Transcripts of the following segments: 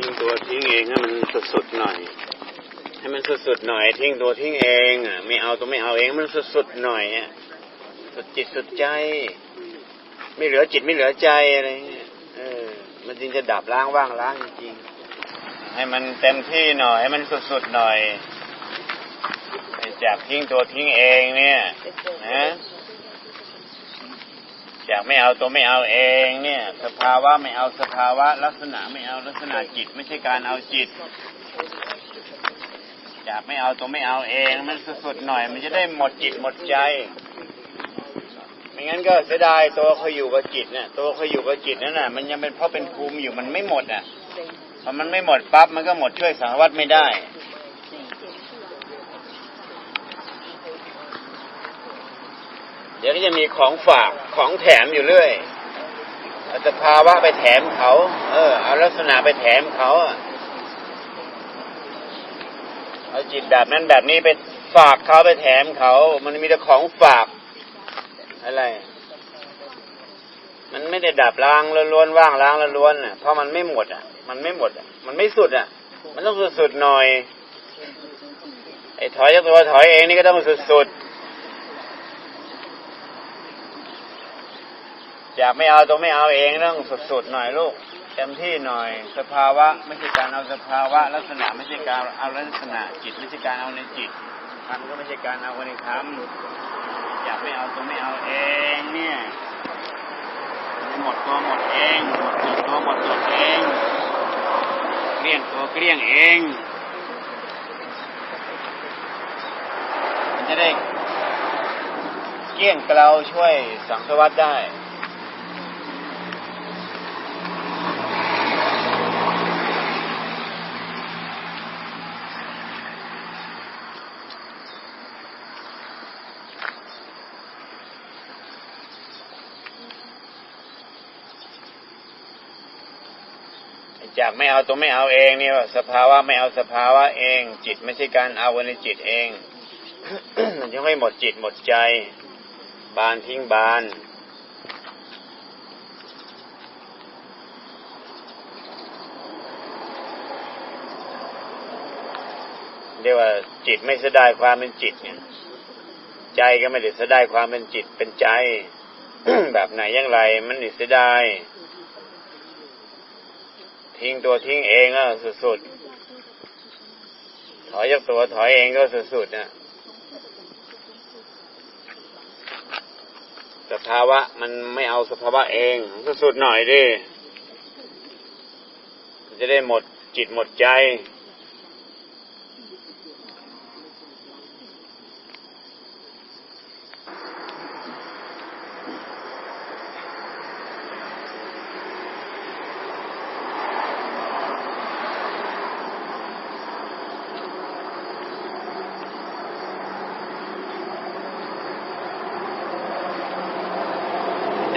ทิ้งตัวทิ้งเองให้มันสุดๆหน่อย ให้มันสุดๆหน่อย ทิ้งตัวทิ้งเองอะไม่เอาตัวไม่เอาเองมันสุดๆหน่อยอะสุดจิตสุดใจ ไม่เหลือจิตไม่เหลือใจอะไรเงี้ยเออ มันจึงจะดับล้างว่างล้างจริงๆให้มันเต็มที่หน่อย ให้มันสุดๆหน่อยจากทิ้งตัวทิ้งเองเนี่ยนะ จากไม่เอาตัวไม่เอาเองเนี่ย สภาวะไม่เอาสภาวะ ลักษณะไม่เอาลักษณะจิต ไม่ใช่การเอาจิตจากไม่เอาตัวไม่เอาเอง มันสุดๆหน่อย มันจะได้หมดจิตหมดใจไม่งั้นก็เสียดายตัวเขาอยู่กับจิตเนี่ยตัวเขาอยู่กับจิตนั่นน่ะ มันยังเป็นเพราะเป็นภูมิอยู่มันไม่หมดอะพอมันไม่หมดปั๊บมันก็หมดช่วยสารวัตรไม่ได้ เดี๋ยวก็จะมีของฝากของแถมอยู่เรื่อยอาสภาวะไปแถมเขา เออ เอาลักษณะไปแถมเขาเอาจิตแบบนั้นแบบนี้ไปฝากเขาไปแถมเขา มันมีแต่ของฝาก อะไร มันไม่ได้ดับล้างล้วนๆว่างล้างล้วนๆน่ะ เพราะมันไม่หมดอะ มันไม่หมดอะ มันไม่สุดอะ มันต้องสุดๆหน่อย ไอ้ถอยจากตัวถอยเองนี่ก็ต้องสุดๆ อยากไม่เอาต้องไม่เอาเองต้องสุดๆหน่อยลูกเต็มที่หน่อย สภาวะไม่ใช่การเอาสภาวะ ลักษณะไม่ใช่การเอาลักษณะจิตไม่ใช่การเอาในจิตธรรมก็ไม่ใช่การเอาในธรรมอยากไม่เอาต้องไม่เอาเองเนี่ยหมดตัวหมดเองหมดจุดตัวหมดจุดเองเกลี้ยงตัวเกลี้ยงเองมันจะได้เกลี้ยงเกลาช่วยสังสวัสดได้ จากไม่เอาตัวไม่เอาเองเนี่ว่าสภาวะไม่เอาสภาวะเอง จิตไม่ใช่การเอาไว้ในจิตเองมันยังไม่หมดจิตหมดใจ บานทิ้งบานเรียกว่าจิตไม่เสียดายความเป็นจิตเนี่ย ใจก็ไม่ได้เสียดายความเป็นจิตเป็นใจ แบบไหนอย่างไร มันเสียดาย ทิ้งตัวทิ้งเองก็สุดๆ ถอยยกตัวถอยเองก็สุดๆนะสภาวะมันไม่เอาสภาวะเองสุดๆหน่อยดิจะได้หมดจิตหมดใจ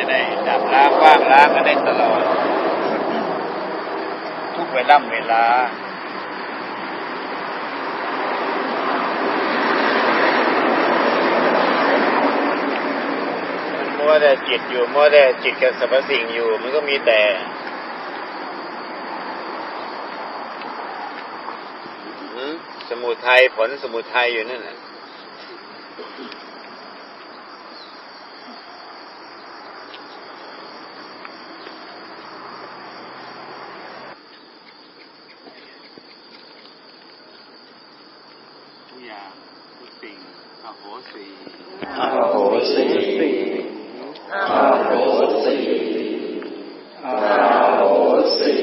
จะได้ดับล้างว่างล้างกันได้ตลอด ทุกเวล่ำเวลามันมัวแต่จิตอยู่มัวแต่จิตกับสรรพสิ่งอยู่ มันก็มีแต่สมุทัยผลสมุทัยอยู่นั่นแหละ ทุกอย่างทุกสิ่ง อโหสีอโหสิอโหสิอโหสิ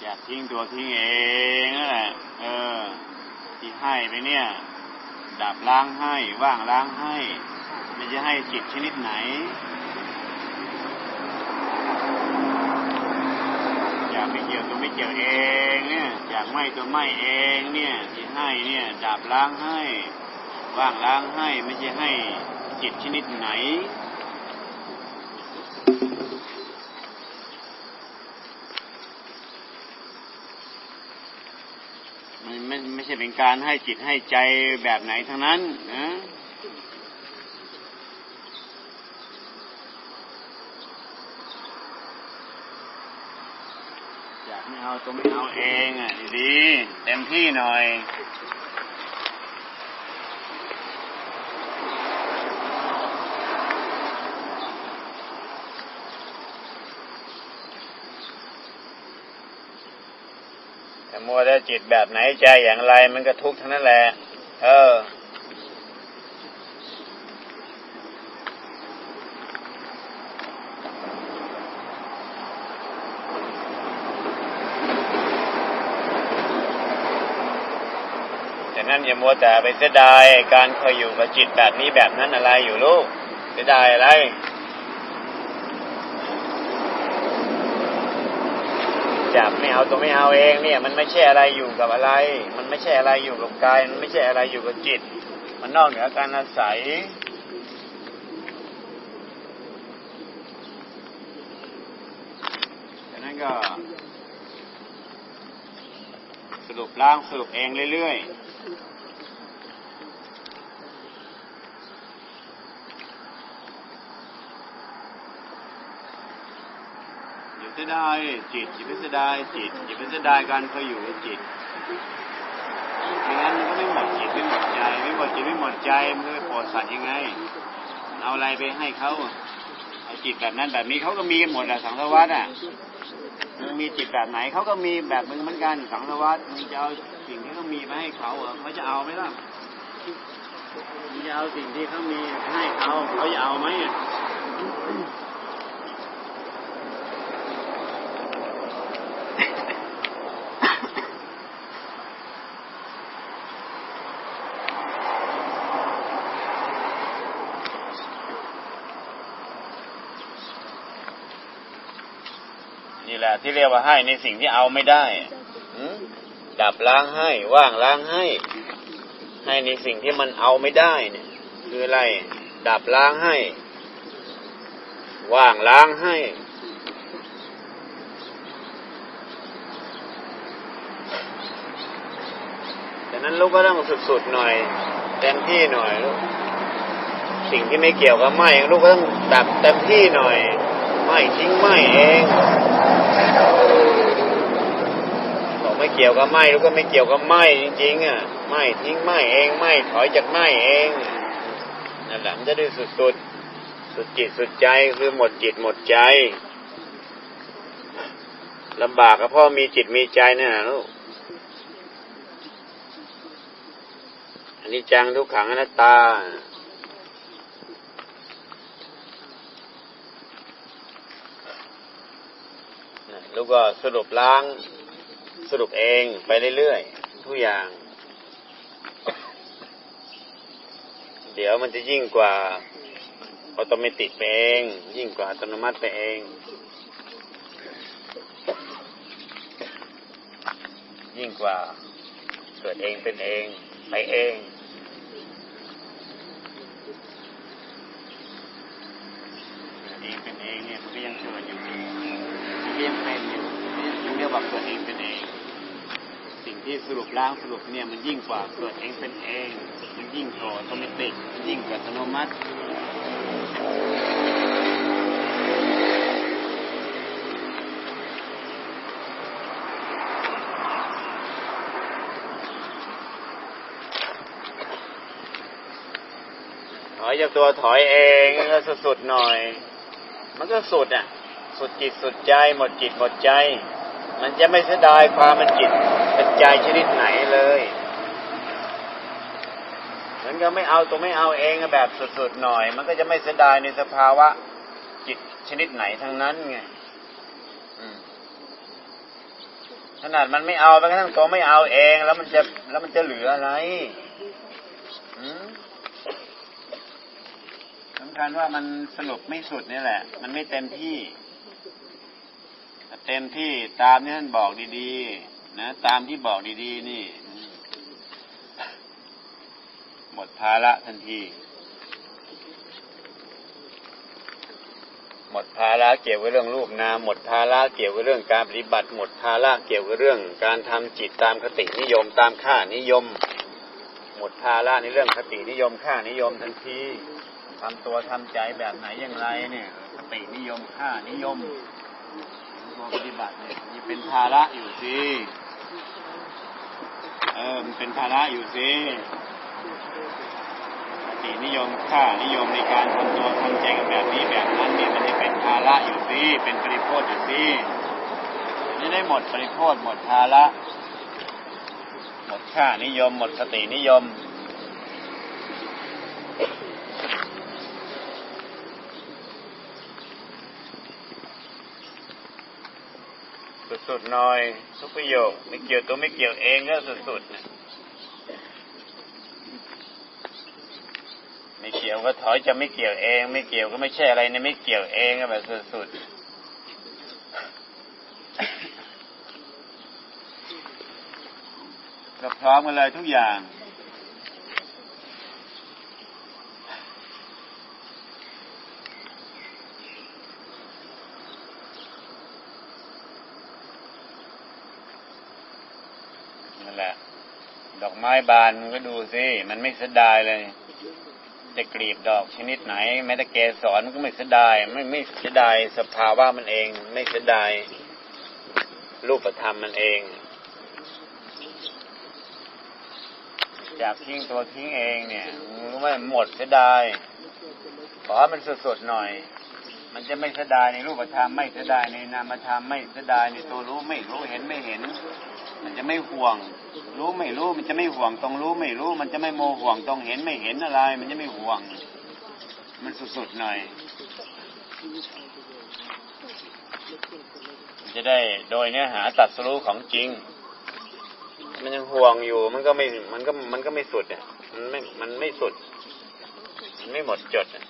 อย่าทิ้งตัวทิ้งเองนั่นแหละ เออ ที่ ให้ไปเนี่ยดับล้างให้ว่างล้างให้มันจะให้จิตชนิดไหน อยากไม่เกี่ยวตัวไม่เกี่ยวเองเนี่ยอยากไม่ตัวไม่เองเนี่ยที่ให้เนี่ยดับล้างให้ ว่างล้างให้ไม่ใช่ให้จิตชนิดไหน ไม่ใช่เป็น การให้จิตให้ใจแบบไหนทั้งนั้นนะอยากไม่เอาตัวไม่เอาเองอะดีๆเต็มที่หน่อย มัวแต่จิตแบบไหนใจอย่างไร มันก็ทุกข์ทั้งนั้นแหละ เออ แต่นั้นอย่ามัวแต่ไปเสียดายการเคยอยู่กับจิตแบบนี้แบบนั้นอะไรอยู่ลูกเสียดายอะไร จับไม่เอาตัวไม่เอาเองเนี่ย มันไม่ใช่อะไรอยู่กับอะไร มันไม่ใช่อะไรอยู่กับกาย มันไม่ใช่อะไรอยู่กับจิต มันนอกเหนือการอาศัย ฉะนั้นก็ สรุปล่างสรุปเองเรื่อยๆอย่า เสียดายจิตอย่าไปเสียดายจิตอย่าไปเสียดายการเคยอยู่กับจิตไม่งั้นมันก็ไม่หมดจิตไม่หมดใจไม่หมดจิตไม่หมดใจมันจะไปโปรดสัตว์ยังไง เอาอะไรไปให้เขาเอาจิตแบบนั้นแบบนี้เขาก็มีกันหมดอะสังสารวัฏอะมึงมีจิตแบบไหนเขาก็มีแบบมึงเหมือนกันสังสารวัฏมึงจะเอาสิ่งที่เขามีมาให้เขาเหรอเขาจะเอาไหมล่ะมึงจะเอาสิ่งที่เขามีให้เขาเขาจะเอาไหมอะนี่แหละ ที่เรียกว่าให้ในสิ่งที่เอาไม่ได้ดับล้างให้ว่างล้างให้ ให้ในสิ่งที่มันเอาไม่ได้เนี่ย คืออะไร ดับล้างให้ ว่างล้างให้ดังนั้นลูกก็ต้องสุดๆหน่อยเต็มที่หน่อยลูกสิ่งที่ไม่เกี่ยวกับไหมลูกก็ต้องดับเต็มที่หน่อยไม่ทิ้งไม่เอง บอกไม่เกี่ยวกับไหมลูกก็ไม่เกี่ยวกับไหมจริงๆอะไม่ทิ้งไม่เองไม่ถอยจากไหมเองนั่นแหละมันจะได้สุดสุดๆสุดจิตสุดใจคือหมดจิตหมดใจลำบากก็พราะมีจิตมีใจนี่นนะลูกอันนี้จังทุกขังอนัตตา ลูกก็สรุปล้าง สรุปเองไปเรื่อยๆทุกอย่าง เดี๋ยวมันจะยิ่งกว่าออโตเมติไปเอง ยิ่งกว่าอัตโนมัติไปเองยิ่งกว่าเกิดเองเป็นเองไปเอง เองเป็นเองเนี่ยมันก็ยังเกิดอยู่มันก็ยังเป็นอยู่ ยังเรียกว่าเกิดเองเป็นเอง สิ่งที่สรุปล้างสรุปเนี่ยมันยิ่งกว่าเกิดเองเป็นเอง มันยิ่งกว่าออโตเมติกมันยิ่งกว่าอัตโนมัติถอยจากตัวถอยเองก็สุดๆหน่อย มันก็สุดอะ สุดจิตสุดใจหมดจิตหมดใจ มันจะไม่เสียดายความมันจิตเป็นใจชนิดไหนเลยมันก็ไม่เอาตัวไม่เอาเองแบบสุดๆหน่อย มันก็จะไม่เสียดายในสภาวะจิตชนิดไหนทั้งนั้นไงขนาดมันไม่เอาไปกระทั่งตัวไม่เอาเองแล้วมันจะแล้วมันจะเหลืออะไรสำคัญว่ามันสรุปไม่สุดนี่แหละ มันไม่เต็มที่ เต็มที่ตามที่ท่านบอกดีๆ นะ ตามที่บอกดีๆ นี่ หมดภาระทันที หมดภาระเกี่ยวกับเรื่องรูปนามหมดภาระเกี่ยวกับเรื่องการปฏิบัติ หมดภาระเกี่ยวกับเรื่อง การทำจิตตามคตินิยมตามค่านิยม หมดภาระในเรื่องคตินิยมค่านิยมทันทีทำตัวทำใจแบบไหนอย่างไรเนี่ย คตินิยมค่านิยม ตัวปฏิบัติเนี่ยนี่เป็นภาระอยู่สิเออมันเป็นภาระอยู่สิคตินิยมค่านิยมในการทำตัวทำใจกันแบบนี้แบบนั้นเนี่ยมันจะเป็นภาระอยู่สิเป็นปริโภทอยู่สิจะได้หมดปริโภทหมดภาระหมดค่านิยม หมดสตินิยม สุดๆหน่อยทุกประโยคไม่เกี่ยวตัวไม่เกี่ยวเองก็สุดๆนะไม่เกี่ยวก็ถอยจะไม่เกี่ยวเอง ไม่เกี่ยวก็ไม่ใช่อะไรนะไม่เกี่ยวเองก็แบบสุดๆก็พร้อมกันเลยทุกอย่าง นั่นแหละ ดอก ไม้บานมันก็ดูสิมันไม่เสียดายเลย จะกลีบดอกชนิดไหน แม้แต่เกสรมันก็ไม่เสียดายไม่ไม่เสียดายสภาวะมันเอง ไม่เสียดายรูปธรรมมันเองจากทิ้งตัวทิ้งเองเนี่ยรู้ไหมหมดเสียดายขอให้มันสดๆหน่อย มันจะไม่เสียดายในรูปธรรมไม่เสียดายในนามธรรมไม่เสียดายในตัวรู้ไม่รู้เห็นไม่เห็น มันจะไม่ห่วง รู้ไม่รู้มันจะไม่ห่วงตรงรู้ไม่รู้ มันจะไม่โมห่วงตรงเห็นไม่เห็นอะไร มันจะไม่ห่วง มันสุดๆหน่อย จะได้โดยเนื้อหาตัดสู้ของจริง มันยังห่วงอยู่ มันก็ไม่มันก็มันก็ไม่สุดอะมันไม่มันไม่สุด มันไม่หมดจดอะ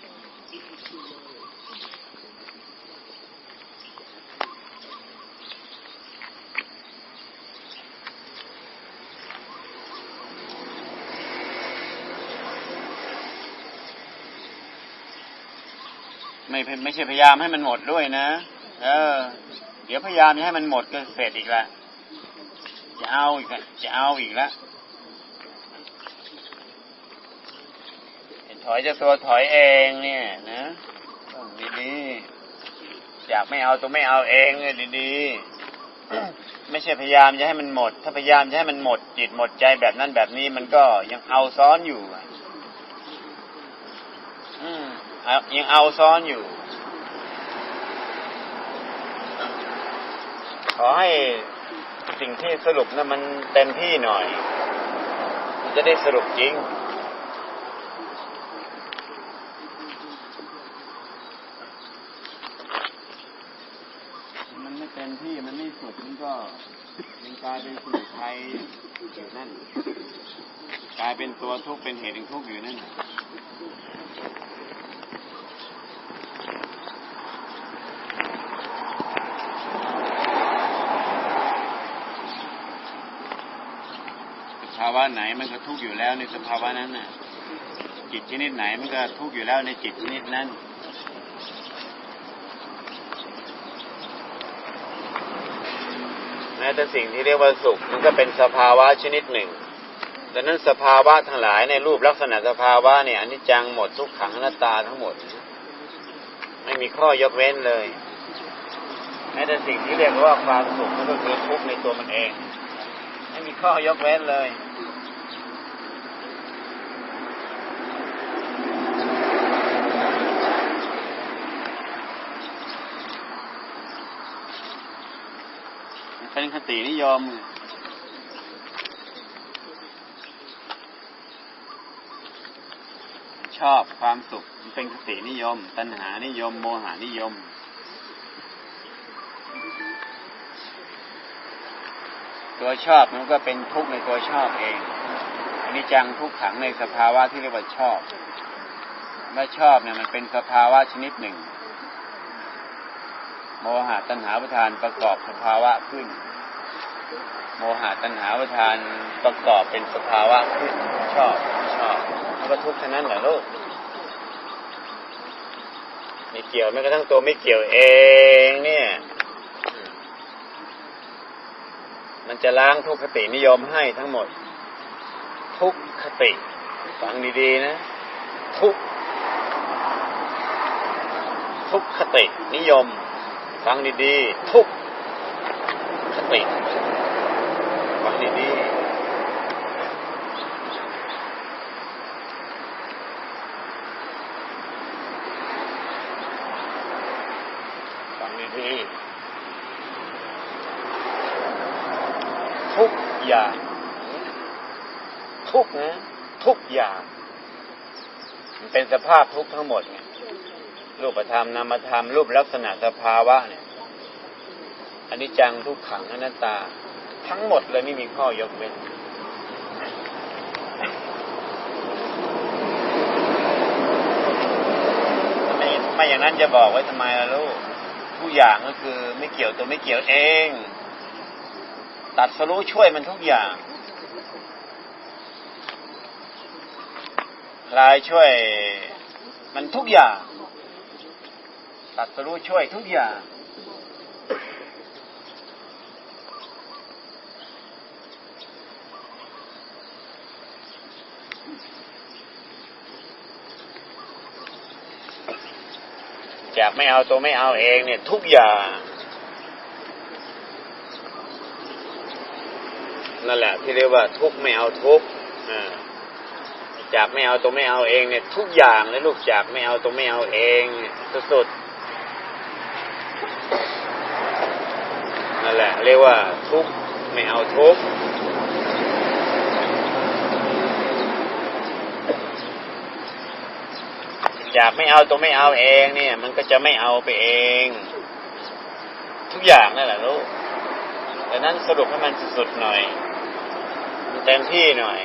ไม่ไม่ใช่พยายามให้มันหมดด้วยนะ เออ เดี๋ยวพยายามจะให้มันหมดก็เสร็จอีกละจะเอาอีกละจะเอาอีกละถอยจะตัวถอยเองเนี่ย นะต้องดีๆอยากไม่เอาตัวไม่เอาเองเนี่ยดีๆไม่ใช่พยายามจะให้มันหมด ถ้าพยายามจะให้มันหมดจิตหมดใจแบบนั้นแบบนี้มันก็ยังเอาซ้อนอยู่อะ ยังเอาซ้อนอยู่ ขอให้สิ่งที่สรุปนะมันเต็มที่หน่อย มันจะได้สรุปจริง มันไม่เต็มที่มันไม่สุดมันก็ยังกลายเป็นสมุทัยอยู่นั่น กลายเป็นตัวทุกข์เป็นเหตุแห่งทุกข์อยู่นั่นาวะไหนมันก็ทุกข์อยู่แล้วในสภาวะนั้นน่ะ จิตชนิดไหนมันก็ทุกข์อยู่แล้วในจิตชนิดนั้นแม้แต่สิ่งที่เรียกว่าสุขมันก็เป็นสภาวะชนิดหนึ่งดังนั้นสภาวะทั้งหลายในรูปลักษณะสภาวะเนี่ยอนิจจังหมดทุกขังอนัตตาทั้งหมด ไม่มีข้อยกเว้นเลย แม้แต่สิ่งที่เรียกว่าความสุขมันก็คือทุกข์ในตัวมันเอง ไม่มีข้อยกเว้นเลย มันเป็นค ตินิยม ชอบความสุขมันเป็นคตินิยม ตัณหานิยม โมหานิยม ตัวชอบมันก็เป็นทุกข์ในตัวชอบเองอันนี้จังทุกขังในสภาวะที่เรียกว่าชอบเมื่อชอบเนี่ยมันเป็นสภาวะชนิดหนึ่งโมหะตัณหาประทานประกอบสภาวะขึ้น โมหะตัณหาประทานประกอบเป็นสภาวะขึ้นชอบชอบมันก็ทุกข์เท่านั้นแหละลูกไม่เกี่ยวแม้กระทั่งตัวไม่เกี่ยวเองเนี่ย มันจะล้างทุกขตินิยมให้ทั้งหมด ทุกขติฟังดีๆนะ ทุกทุกขตินิยม ฟังดีๆ ทุกขติฟังดีๆฟัง ดีๆทุกอย่าง ทุกนะทุกอย่างมันเป็นสภาพทุกข์ทั้งหมดไงรูปธรรมนามธรรมรูปลักษณะสภาวะเนี่ยอันนี้จังทุกขังอนัตตา ทั้งหมดเลยไม่มีข้อยกเว้นไม่ไม่อย่างนั้นจะบอกไว้ทำไมล่ะลูก ทุกอย่างก็คือ ไม่เกี่ยวตัวไม่เกี่ยวเอง ตัดสรู้ช่วยมันทุกอย่างคลายช่วยมันทุกอย่าง ตัดสรู้ช่วยทุกอย่าง จากไม่เอาตัวไม่เอาเองเนี่ย ทุกอย่างนั่นแหละ ที่เรียกว่าทุกไม่เอาทุกจากไม่เอาตัวไม่เอาเองเนี่ย ทุกอย่างเลยลูกจากไม่เอาตัวไม่เอาเองสุดๆนั่นแหละ เรียกว่าทุกไม่เอาทุก จากไม่เอาตัวไม่เอาเองเนี่ย มันก็จะไม่เอาไปเอง ทุกอย่างนั่นแหละลูกดังนั้นสรุปให้มันสุดๆหน่อยเต็มที่หน่อย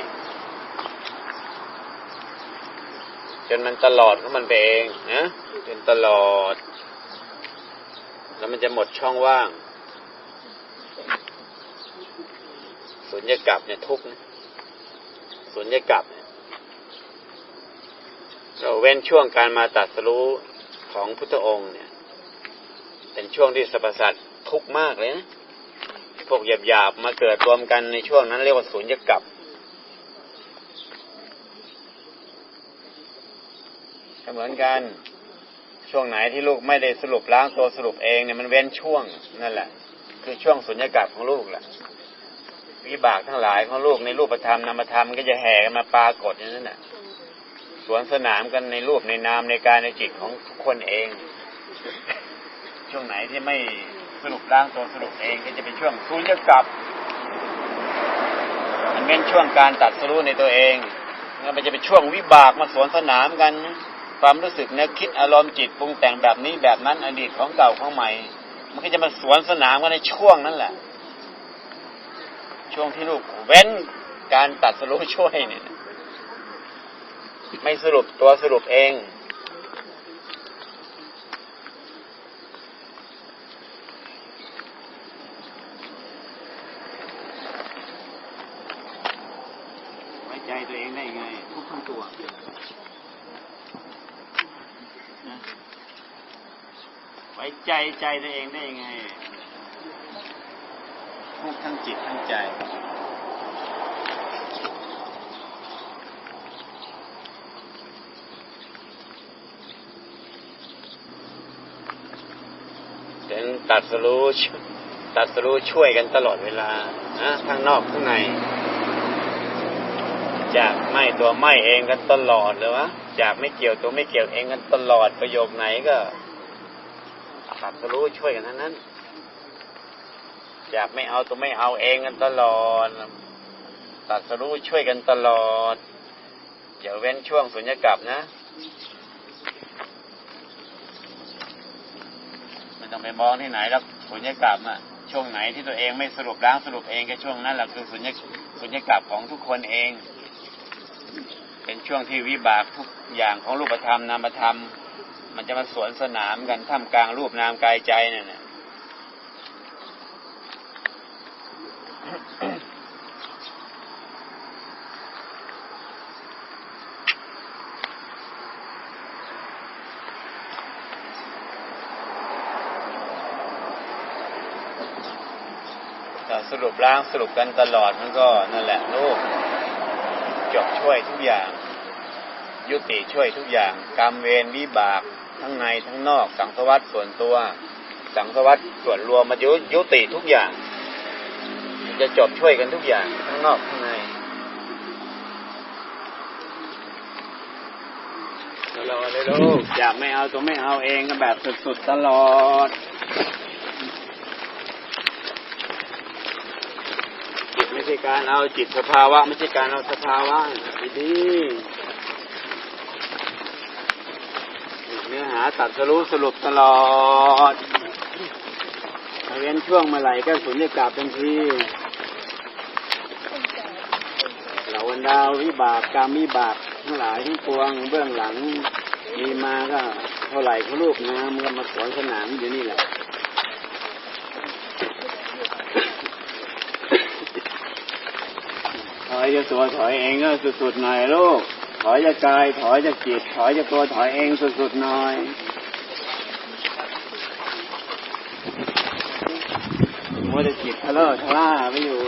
จนมันตลอดของมันไปเองนะจนตลอด แล้วมันจะหมดช่องว่างสุญญากลับเนี่ยทุกนะสุญญากลับเนี่ย เราเว้นช่วงการมาตัดสรู้ของพุทธองค์เนี่ย เป็นช่วงที่สรรพสัตว์ทุกข์มากเลยนะพวกหยาบๆมาเกิดรวมกันในช่วงนั้นเรียกว่าสุญญากับก็เหมือนกันช่วงไหนที่ลูกไม่ได้สรุปล้างตัวสรุปเองเนี่ยมันเว้นช่วงนั่นแหละ คือช่วงสุญญากาศของลูกแหละวิบากทั้งหลายของลูกในรูปธรรมนามธรรมก็จะแห่กันมาปรากฏอย่างนั้นแหละ สวนสนามกันในรูปในนามในกายในจิตของทุกคนเอง ช่วงไหนที่ไม่สรุปล้างตัวสรุปเองก็จะเป็นช่วงสุญญากาศมันเป็นช่วงการตัดสรู้ในตัวเองแล้วมันจะเป็นช่วงวิบากมาสวนสนามกัน ความรู้สึกนึกคิดอารมณ์จิตปรุงแต่งแบบนี้แบบนั้นอดีตของเก่าของใหม่ มันก็จะมาสวนสนามกันในช่วงนั้นแหละ ช่วงที่ลูกเว้นการตัดสรุปช่วยเนี่ย ไม่สรุปตัวสรุปเอง ไว้ใจตัวเองได้ไง ทุกทั้งตัวนะไว้ใจใจตัวเองได้ไงทุกทั้งจิตทั้งใจ ถึง ตัดสรู้ตัดสรู้ช่วยกันตลอดเวลานะทั้งนอกทั้งใน จากไม่ตัวไม่เองกันตลอดเลยวะจากไม่เกี่ยวตัวไม่เกี่ยวเองกันตลอดประโยคไหนก็ตัดสรู้ช่วยกันทั้งนั้นจากไม่เอาตัวไม่เอาเองกันตลอด ตัดสรู้ช่วยกันตลอดอย่าเว้นช่วงสุญญากาศนะ ไปมองที่ไหนแล้วสุญญากาศอะช่วงไหนที่ตัวเองไม่สรุปล้างสรุปเองก็ช่วงนั้นแหละคือสุญญสุญญากาศของทุกคนเอง เป็นช่วงที่วิบากทุกอย่างของรูปธรรมนามธรรม มันจะมาสวนสนามกันท่ามกลางรูปนามกายใจเนี่ยะ สรุ ปล้างสรุปกันตลอดมันก็นั่นแหละลูกจบช่วยทุกอย่าง ยุติช่วยทุกอย่าง กรรมเวรวิบากทั้งในทั้งนอก สังสวัสดส่วนตัว สังสวัสดส่วนรวมมันยุยุติทุกอย่าง จะจบช่วยกันทุกอย่างทั้งนอกทั้งในตลอดเลยลูกอยากไม่เอาตัวไม่เอาเองก็แบบสุดๆตลอด จิต ไม่ใช่การเอาจิตสภาวะ ไม่ใช่การเอาสภาวะดีๆเนื้อหาตัดสรู้สรุปตลอดถ้าเว้นช่วงเมื่อไหร่ก็สุญญากาศทันทีเหล่าบรรดาวิบากกรรมวิบากทั้งหลายทั้งปวงเบื้องหลังมีมาก็เท่าไหร่เขาลูกงามก็มาสอนสนามอยู่นี่แหละ อยจากตัวถอยเองก็สุดๆหน่อยลูก ถอยจากกาย ถอยจากจิต ถอยจากตัวถอยเองสุดๆหน่อยมัวแต่จิตทะเลาะทะล่าไปอยู่